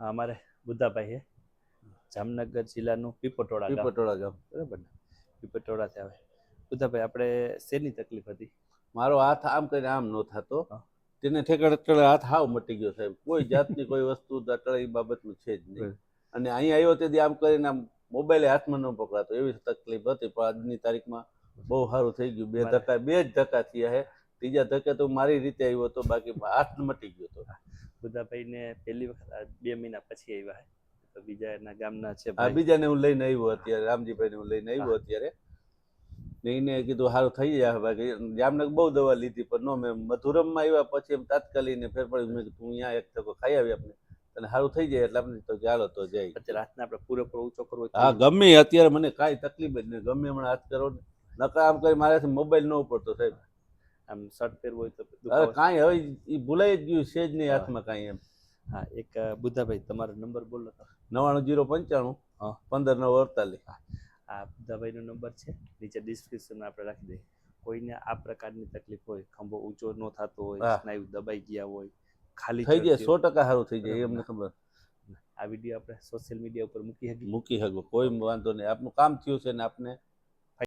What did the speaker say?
અમારે બુદ્ધાભાઈ જામનગર જિલ્લાનું પીપટોળા પીપટોળા ગામ બરાબર ને? પીપટોળાથી આવે. બુદ્ધાભાઈ આપણે શેની તકલીફ હતી? મારો હાથ આમ કરીને આમ નો થતો. તેને ઠેકડ અટકડે હાથ હાવ મટી ગયો સાહેબ. કોઈ જાતની કોઈ વસ્તુ અટળે એ બાબતનું છે જ નહીં. અને અહીંયા આવ્યો તેથી આમ કરીને આમ મોબાઈલે હાથમાં ન પકડાતો. એવી તકલીફ હતી પણ આજની તારીખમાં બહુ સારું થઈ ગયું. બે ધક્કા બે જ ધક્કા થયા છે. ત્રીજા ધક્કે તો મારી રીતે આવ્યો હતો બાકી હાથ મટી ગયો. હતો બુદ્ધાભાઈને પહેલી વખત બે મહિના પછી આવ્યા તો બીજા એના ગામના છે આ બીજાને હું લઈને આવ્યો અત્યારે રામજીભાઈને હું લઈને આવ્યો અત્યારે. એને કીધું સારું થઈ જાય બાકી જામનગર બહુ દવા લીધી પણ નો મેં મધુરમમાં આવ્યા પછી એમ તાત્કાલિક ને ફેર પડી મેં કીધું અહીંયા એક ટકો ખાઈ આવી આપણે અને સારું થઈ જાય એટલે આપણે તો ચાલો તો જાય. રાતના આપણે પૂરેપૂરો ઊંચો કરવો હા ગમે અત્યારે મને કાંઈ તકલીફ જ નહીં ગમે હમણાં હાથ કરો ને. નકર આમ કરી મારાથી મોબાઈલ ન ઉપડતો સાહેબ. આમ શર્ટ પહેરવું હોય તો કાંઈ હવે એ ભૂલાઈ જ ગયું છે જ નહીં હાથમાં કાંઈ એમ. હા એક બુદ્ધાભાઈ તમારો નંબર બોલો તો. નવાણું જીરો પંચાણું. પંદર નવ અડતાલીસ. આ બુદ્ધાભાઈનો નંબર છે. નીચે ડિસ્ક્રિપ્શનમાં આપણે રાખી દઈએ. કોઈને આ પ્રકારની તકલીફ હોય ખંભો ઊંચો ન થતો હોય. સ્નાયુ દબાઈ ગયા હોય ખાલી થઈ જાય સો ટકા સારું થઈ જાય એમને ખબર. આ વીડિયો આપણે સોશિયલ મીડિયા ઉપર મૂકી શકીએ. મૂકી શકો કોઈ વાંધો નહીં. આપનું કામ થયું છે ને આપને